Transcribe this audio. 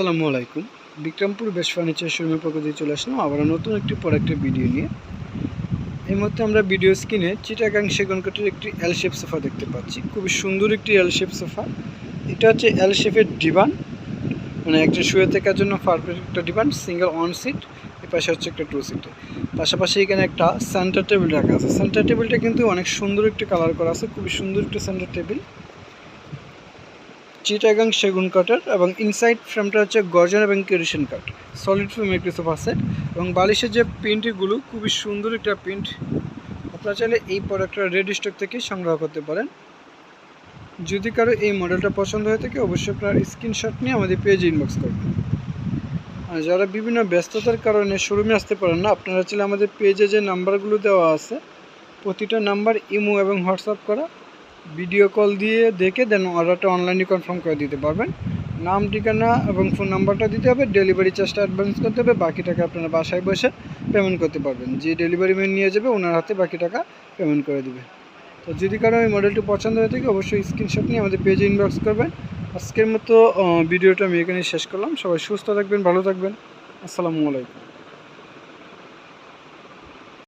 আসসালামু আলাইকুম। বিক্রমপুর বেশ ফার্নিচার শোরুমের পক্ষ দিয়ে চলে আসলাম আবার নতুন একটি প্রোডাক্টের ভিডিও নিয়ে। এই মুহূর্তে আমরা ভিডিও স্ক্রিনে চিটাগাং সেগুন কাঠের একটি এল শেপ সোফা দেখতে পাচ্ছি। খুবই সুন্দর একটি এল শেপ সোফা এটা হচ্ছে এল শেপের ডিবান মানে একজন শুয়ে থাকার জন্য পারফেক্ট একটা ডিবান সিঙ্গেল ওয়ান সিট এ পাশে হচ্ছে একটা টু সিটের পাশাপাশি এখানে একটা সেন্টার টেবিল রাখা আছে। সেন্টার টেবিলটা কিন্তু অনেক সুন্দর একটি কালার করা আছে। খুবই সুন্দর একটি সেন্টার টেবিল চিটাগাং সেগুন কাঠের এবং ইনসাইড ফ্রেমটা হচ্ছে গর্জন এবং কেরিশন কাঠ সলিড ফ্রেম একটি সোফা সেট এবং বালিশের যে প্রিন্টগুলো খুবই সুন্দর একটা প্রিন্ট আপনারা চাইলে এই প্রোডাক্টটা রেডি স্টক থেকে সংগ্রহ করতে পারেন। যদি কারও এই মডেলটা পছন্দ হয়ে থাকে, অবশ্যই আপনার স্ক্রিনশট নিয়ে আমাদের পেজে ইনবক্স করবেন। আর যারা বিভিন্ন ব্যস্ততার কারণে শোরুমে আসতে পারেন না, আপনারা চাইলে আমাদের পেজে যে নাম্বারগুলো দেওয়া আছে, প্রতিটা নাম্বার ইমো এবং হোয়াটসঅ্যাপ করা। ভিডিও কল দিয়ে দেখে দেন অর্ডারটা অনলাইনে কনফার্ম করে দিতে পারবেন। নাম, ঠিকানা এবং ফোন নাম্বারটা দিতে হবে। ডেলিভারি চার্জটা অ্যাডভান্স করতে হবে। বাকি টাকা আপনারা বাসায় বসে পেমেন্ট করতে পারবেন। যে ডেলিভারি ম্যান নিয়ে যাবে, ওনার হাতে বাকি টাকা পেমেন্ট করে দেবে। তো যদি কারও এই মডেলটি পছন্দ হয়ে থাকে, অবশ্যই স্ক্রিনশট নিয়ে আমাদের পেজে ইনবক্স করবেন। আজকের মতো ভিডিওটা আমি এখানে শেষ করলাম। সবাই সুস্থ থাকবেন, ভালো থাকবেন। আসসালামু আলাইকুম।